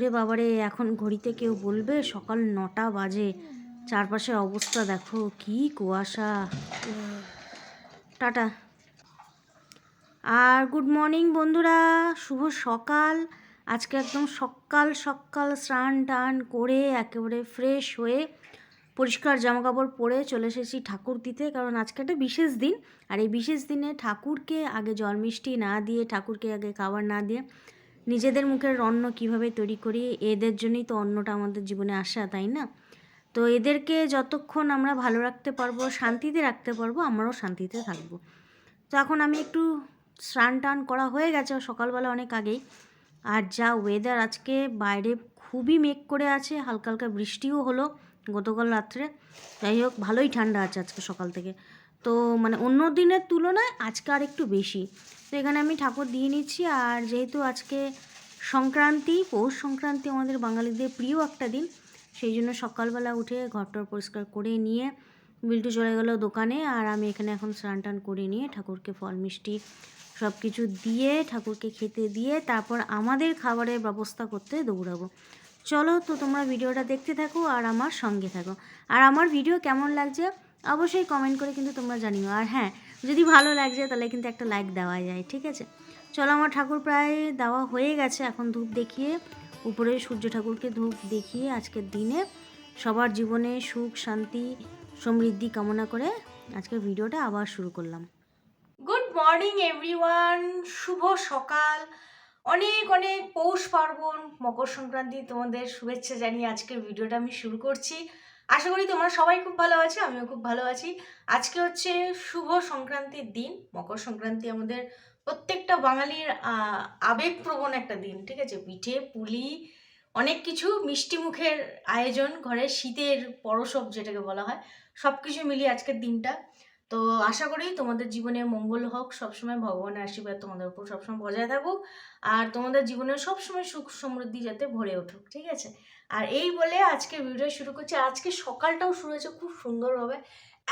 ওরে বাবারে, এখন ঘড়িতে কেউ বলবে? সকাল নটা বাজে। চারপাশের অবস্থা দেখো, কি কুয়াশা। টাটা। আর গুড মর্নিং বন্ধুরা, শুভ সকাল। আজকে একদম সকাল সকাল স্নান টান করে একেবারে ফ্রেশ হয়ে পরিষ্কার জামা কাপড় পরে চলে এসেছি ঠাকুর দিতে, কারণ আজকে একটা বিশেষ দিন। আর এই বিশেষ দিনে ঠাকুরকে আগে জল মিষ্টি না দিয়ে, ঠাকুরকে আগে খাবার না দিয়ে নিজেদের মুখের অন্ন কীভাবে তৈরি করি, এদের জন্যই তো অন্নটা আমাদের জীবনে আসা, তাই না? তো এদেরকে যতক্ষণ আমরা ভালো রাখতে পারব, শান্তিতে রাখতে পারব, আমরাও শান্তিতে থাকব। তো এখন আমি একটু স্নান টান করা হয়ে গেছে সকালবেলা অনেক আগেই। আর যা ওয়েদার আজকে বাইরে খুবই মেঘ করে আছে, হালকা হালকা বৃষ্টিও হলো গতকাল রাত্রে। যাই হোক, ভালোই ঠান্ডা আছে আজকে সকাল থেকে। তো মানে অন্য দিনের তুলনায় আজকে আর একটু বেশি। তো এখানে আমি ঠাকুর দিয়ে নিচ্ছি। আর যেহেতু আজকে সংক্রান্তি, পৌষ সংক্রান্তি আমাদের বাঙালিদের প্রিয় একটা দিন, সেই জন্য সকালবেলা উঠে ঘরটর পরিষ্কার করে নিয়ে বিল্টু চলে গেল দোকানে। আর আমি এখানে এখন স্নান টান করে নিয়ে ঠাকুরকে ফল, মিষ্টি সব কিছু দিয়ে ঠাকুরকে খেতে দিয়ে তারপর আমাদের খাবারের ব্যবস্থা করতে দৌড়াবো। চলো তো তোমরা ভিডিওটা দেখতে থাকো আর আমার সঙ্গে থাকো। আর আমার ভিডিও কেমন লাগছে অবশ্যই কমেন্ট করে কিন্তু তোমরা জানিও। আর হ্যাঁ যদি ভালো লাগছে তাহলে কিন্তু একটা লাইক দেওয়া যায়, ঠিক আছে? চলো আমার ঠাকুর প্রায় দেওয়া হয়ে গেছে, এখন ধূপ দেখিয়ে, উপরে সূর্য ঠাকুরকে ধূপ দেখিয়ে আজকের দিনে সবার জীবনে সুখ, শান্তি, সমৃদ্ধি কামনা করে আজকের ভিডিওটা আবার শুরু করলাম। গুড মর্নিং এভরিওয়ান শুভ সকাল। অনেক অনেক পৌষ পার্বণ, মকর সংক্রান্তি তোমাদের শুভেচ্ছা জানিয়ে আজকের ভিডিওটা আমি শুরু করছি। আশা করি তোমরা সবাই খুব ভালো আছো, আমিও খুব ভালো আছি। আজকে হচ্ছে শুভ সংক্রান্তির দিন, মকর সংক্রান্তি আমাদের প্রত্যেকটা বাঙালির আবেগপ্রবণ একটা দিন, ঠিক আছে? পিঠে, পুলি, অনেক কিছু মিষ্টি মুখের আয়োজন, ঘরে শীতের পরশব যেটাকে বলা হয় সব কিছু মিলিয়ে আজকের দিনটা। তো আশা করি তোমাদের জীবনে মঙ্গল হোক, সবসময় ভগবানের আশীর্বাদ তোমাদের উপর সবসময় বজায় থাকুক, আর তোমাদের জীবনে সবসময় সুখ সমৃদ্ধি যাতে ভরে উঠুক, ঠিক আছে? আর এই বলে আজকে ভিডিও শুরু করছি। আজকে সকালটাও শুরু হয়েছে খুব সুন্দরভাবে।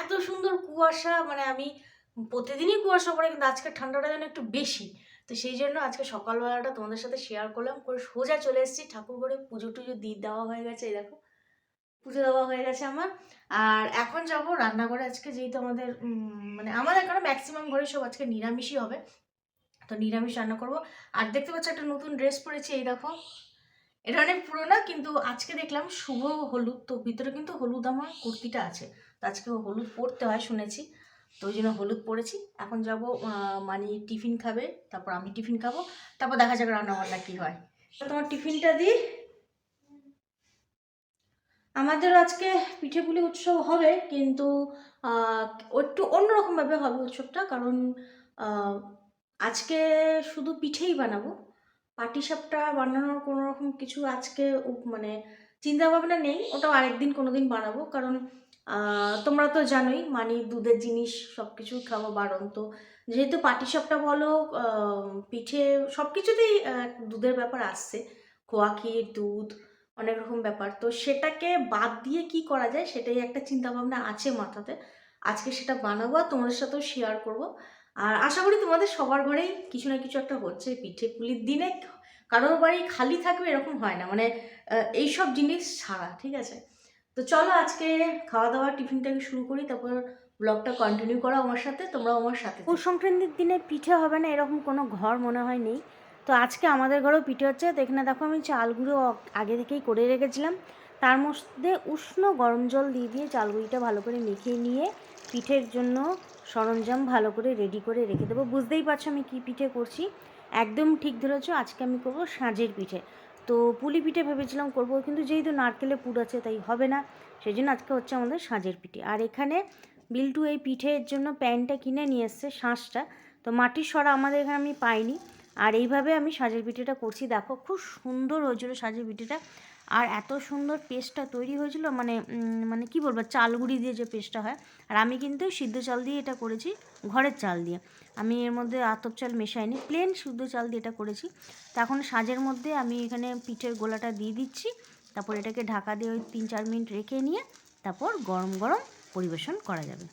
এত সুন্দর কুয়াশা মানে আমি প্রতিদিনই কুয়াশা পড়ে, কিন্তু আজকে ঠান্ডাটা যেন একটু বেশি। তো সেই জন্য আজকে সকালবেলাটা তোমাদের সাথে শেয়ার করলাম, করে সোজা চলে এসেছি ঠাকুর ঘরে। পুজো টুজো দিয়ে দেওয়া হয়ে গেছে, এই দেখো। পুজো দেওয়া হয়ে গেছে আমার। আর এখন যাব রান্নাঘরে। আজকে যেহেতু আমাদের মানে আমাদের এখানে ম্যাক্সিমাম ঘরে সব আজকে নিরামিষই হবে। তো নিরামিষ রান্না করব। আর দেখতে পাচ্ছ একটা নতুন ড্রেস পরেছি, এই দেখো। এটা অনেক পুরোনো কিন্তু আজকে দেখলাম শুভ হলুদ। তো ভিতরে কিন্তু হলুদ আমার কুর্তিটা আছে। তো আজকে হলুদ পরতে হয় শুনেছি। তো ওই জন্য হলুদ পরেছি। এখন যাব মানে টিফিন খাবে, তারপর আমি টিফিন খাব, তারপর দেখা যাক রান্না বান্না কী হয়। তোমার টিফিনটা দিই। আমাদের আজকে পিঠে পুলি উৎসব হবে, কিন্তু একটু অন্যরকমভাবে হবে উৎসবটা, কারণ আজকে শুধু পিঠেই বানাবো। পাটিসাপটা বানানোর কোনো রকম কিছু আজকে মানে চিন্তা ভাবনা নেই, ওটাও আরেকদিন কোনো দিন বানাবো। কারণ তোমরা তো জানোই মানে দুধের জিনিস সব কিছু খাওয়া বারণ। তো যেহেতু পাটিসাপটা বলো পিঠে সব কিছুতেই দুধের ব্যাপার আসছে। খোয়া ক্ষীর, দুধ, অনেক রকম ব্যাপার। তো সেটাকে বাদ দিয়ে কি করা যায় সেটাই একটা চিন্তা ভাবনা আছে মাথাতে। আজকে সেটা বানাবো আর তোমাদের সাথেও শেয়ার করব। আর আশা করি তোমাদের সবার ঘরেই কিছু না কিছু একটা হচ্ছে পিঠে পুলির দিনে। কারোর বাড়ি খালি থাকবে এরকম হয় না। মানে আহ, এইসব জিনিস ছাড়া ঠিক আছে? তো চলো আজকে খাওয়া দাওয়া টিফিনটাকে শুরু করি তারপর ব্লগটা কন্টিনিউ করো আমার সাথে তোমরাও আমার সাথে পৌষ সংক্রান্তির দিনে পিঠে হবে না এরকম কোনো ঘর মনে হয় নেই। তো আজকে আমাদের ঘরেও পিঠে হচ্ছে। তো এখানে দেখো আমি চালগুলো আগে থেকেই করে রেখেছিলাম। তার মধ্যে উষ্ণ গরম জল দিয়ে দিয়ে চালগুড়িটা ভালো করে মেখে নিয়ে পিঠের জন্য সরঞ্জাম ভালো করে রেডি করে রেখে দেবো। বুঝতেই পারছ আমি কী পিঠে করছি? একদম ঠিক ধরেছো, আজকে আমি করব সাঁজের পিঠে। তো পুলি পিঠে ভেবেছিলাম করব, কিন্তু যেহেতু নারকেলে পুর আছে তাই হবে না সেই জন্য আজকে হচ্ছে আমাদের সাঁজের পিঠে। আর এখানে বিল্টু এই পিঠের জন্য প্যানটা কিনে নিয়ে এসছে শাঁসটা তো মাটির সরা আমাদের এখানে আমি পাইনি। আর এইভাবে আমি সাজের পিঠেটা করছি, দেখো খুব সুন্দর হয়েছিল সাজের পিঠেটা। আর এত সুন্দর পেস্টটা তৈরি হয়েছিল মানে মানে কি বলব, চালগুড়ি দিয়ে যে পেস্টটা হয়। আর আমি কিন্তু সিদ্ধ চাল দিয়ে এটা করেছি ঘরের চাল দিয়ে। আমি এর মধ্যে আতপ চাল মেশাইনি প্লেন শুদ্ধ চাল দিয়ে এটা করেছি। তো এখন সাজের মধ্যে আমি এখানে পিঠের গোলাটা দিয়ে দিচ্ছি। তারপর এটাকে ঢাকা দিয়ে ওই তিন চার মিনিট রেখে নিয়ে তারপর গরম গরম পরিবেশন করা যাবে।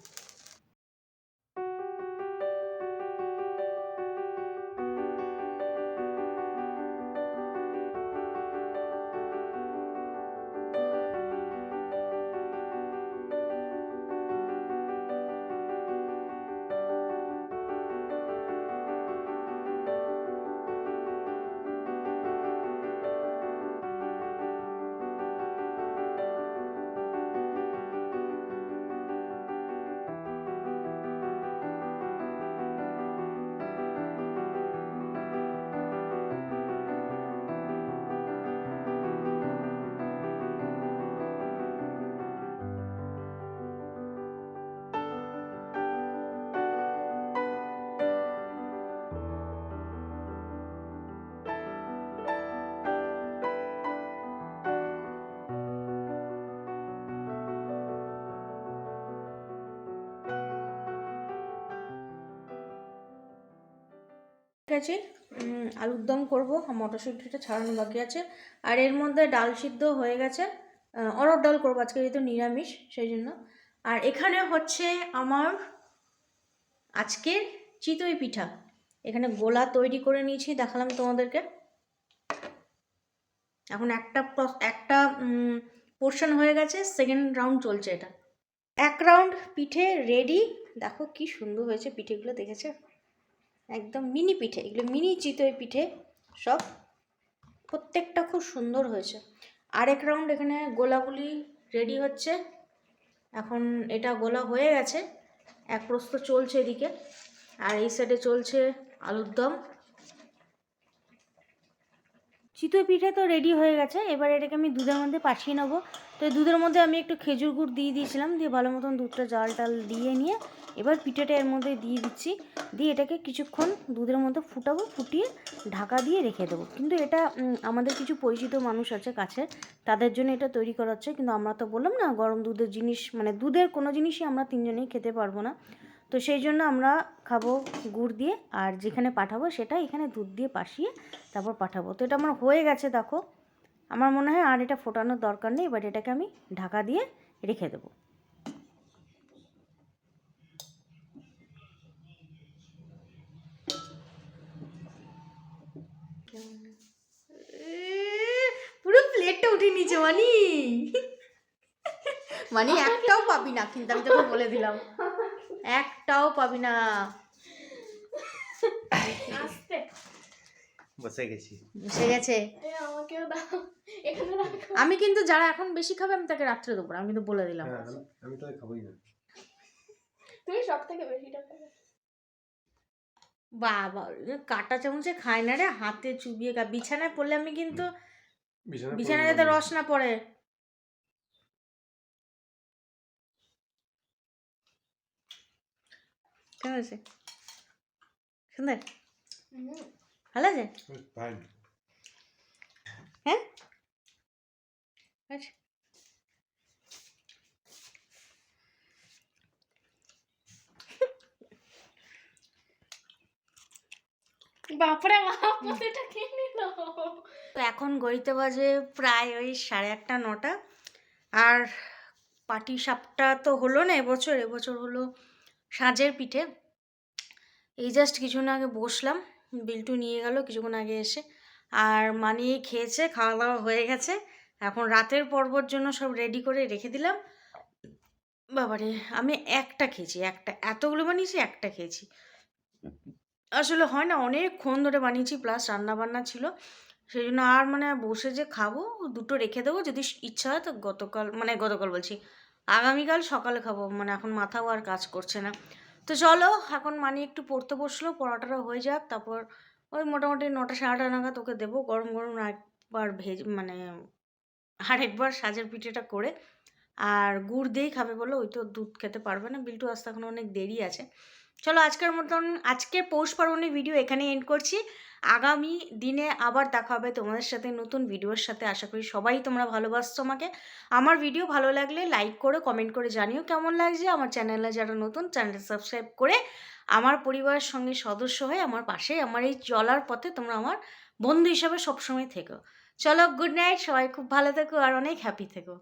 উম, আলুর দম করব মটরশুঁটিটা ছাড়ানো বাকি আছে। আর এর মধ্যে ডাল সিদ্ধ হয়ে গেছে। অরহর ডাল করব আজকে যেহেতু নিরামিষ সেই জন্য। আর এখানে হচ্ছে আমার আজকের চিতই পিঠা। এখানে গোলা তৈরি করে নিয়েছি দেখালাম তোমাদেরকে। এখন একটা একটা পোর্শন হয়ে গেছে সেকেন্ড রাউন্ড চলছে এটা। এক রাউন্ড পিঠে রেডি দেখো কি সুন্দর হয়েছে পিঠেগুলো দেখেছে? একদম মিনি পিঠে, এগুলো মিনি চিতই পিঠে সব প্রত্যেকটা খুব সুন্দর হয়েছে। আরেক রাউন্ড এখানে গোলাগুলি রেডি হচ্ছে। এখন এটা গোলা হয়ে গেছে। এক প্রস্ত চলছে এদিকে। আর এই সাইডে চলছে আলুর দম। চিতই পিঠে তো রেডি হয়ে গেছে। এবার এটাকে আমি দুধের মধ্যে পাঠিয়ে নেব। তো দুধের মধ্যে আমি একটু খেজুর গুড় দিয়ে দিয়েছিলাম। দিয়ে ভালো মতন দুধটা জাল টাল দিয়ে নিয়ে এবার পিঠেটা এর মধ্যে দিয়ে দিচ্ছি। দিয়ে এটাকে কিছুক্ষণ দুধের মধ্যে ফুটাবো, ফুটিয়ে ঢাকা দিয়ে রেখে দেবো। কিন্তু এটা আমাদের কিছু পরিচিত মানুষ আছে কাছে, তাদের জন্য এটা তৈরি করা হচ্ছে। কিন্তু আমরা তো বললাম না, গরম দুধের জিনিস মানে দুধের কোনো জিনিসই আমরা তিনজনেই খেতে পারব না। তো সেই জন্য আমরা খাব গুড় দিয়ে, আর যেখানে পাঠাবো সেটা এখানে দুধ দিয়ে পাঠিয়ে তারপর পাঠাবো। তো এটা আমার হয়ে গেছে, দেখো। আমার মনে হয় আর এটা ফোটানোর দরকার নেই বাট এটাকে আমি ঢাকা দিয়ে রেখে দেবো পুরো প্লেটটা উঠে নিচে মানি মানে একটাও পাবি না কিন্তু আমি তোকে বলে দিলাম। একটাও পাবি না। বসে গেছি। বসে গেছে। আমি কিন্তু যারা এখন বেশি খাবে আমি তাকে রাত্রে দেবো আমি কিন্তু বলে দিলাম। হ্যাঁ আমি- তো খাবোই না। তুমি সব থেকে বেশিটা খাবে বাবা কাটা চামচে খায় না রে হাতে চুবিয়ে বিছানায় পড়লে আমি কিন্তু বিছানায় যাতে রস না পড়ে। কেমন আছে? সুন্দর? ভালো আছে? হ্যাঁ? আচ্ছা। বাপরে মা প্রতিটা খেয়ে নিল? তো এখন গড়িতে বাজে প্রায় ওই সাড়ে আটটা, নটা। আর পাটি সাপটা তো হলো না এবছর এবছর হলো সাজের পিঠে। এই জাস্ট কিছুক্ষণ আগে বসলাম, বিলটু নিয়ে গেল কিছুক্ষণ আগে এসে। আর মানিয়ে খেয়েছে খাওয়া দাওয়া হয়ে গেছে। এখন রাতের পর্বর জন্য সব রেডি করে রেখে দিলাম। বাবারে, আমি একটা খেয়েছি, একটা। এতগুলো বানিয়েছি, একটা খেয়েছি। আসলে হয় না, অনেকক্ষণ ধরে বানিয়েছি প্লাস রান্না বান্না ছিল। সেই জন্য আর মানে বসে যে খাব, দুটো রেখে দেবো, যদি ইচ্ছা হয় তো গতকাল মানে গতকাল বলছি, আগামীকাল সকালে খাব মানে এখন মাথাও আর কাজ করছে না। তো চলো, এখন মানি একটু পড়তে বসল পড়াটা হয়ে যাক, তারপর ওই মোটামুটি নটা সাড়ে আটটা নাগাদ ওকে দেবো, গরম গরম একবার ভেজ মানে আরেকবার সাজের পিঠেটা করে, আর গুড় দিয়েই খাবে বলে ওই তো দুধ খেতে পারবে না, বিল্টু আসতে এখন অনেক দেরি আছে। চলো আজকের মতন, আজকের পৌষ পার্বণের ভিডিও এখানে এন্ড করছি। আগামী দিনে আবার দেখা হবে তোমাদের সাথে নতুন ভিডিওর সাথে। আশা করি সবাই তোমরা ভালোবাসছো আমাকে। আমার ভিডিও ভালো লাগলে লাইক করে কমেন্ট করে জানিও কেমন লাগছে। আমার চ্যানেলে যারা নতুন চ্যানেলটা সাবস্ক্রাইব করে আমার পরিবারের সঙ্গে সদস্য হয়ে আমার পাশে, আমার এই চলার পথে তোমরা আমার বন্ধু হিসাবে সবসময় থেকো। চলো গুড নাইট সবাই খুব ভালো থেকো আর অনেক হ্যাপি থেকো।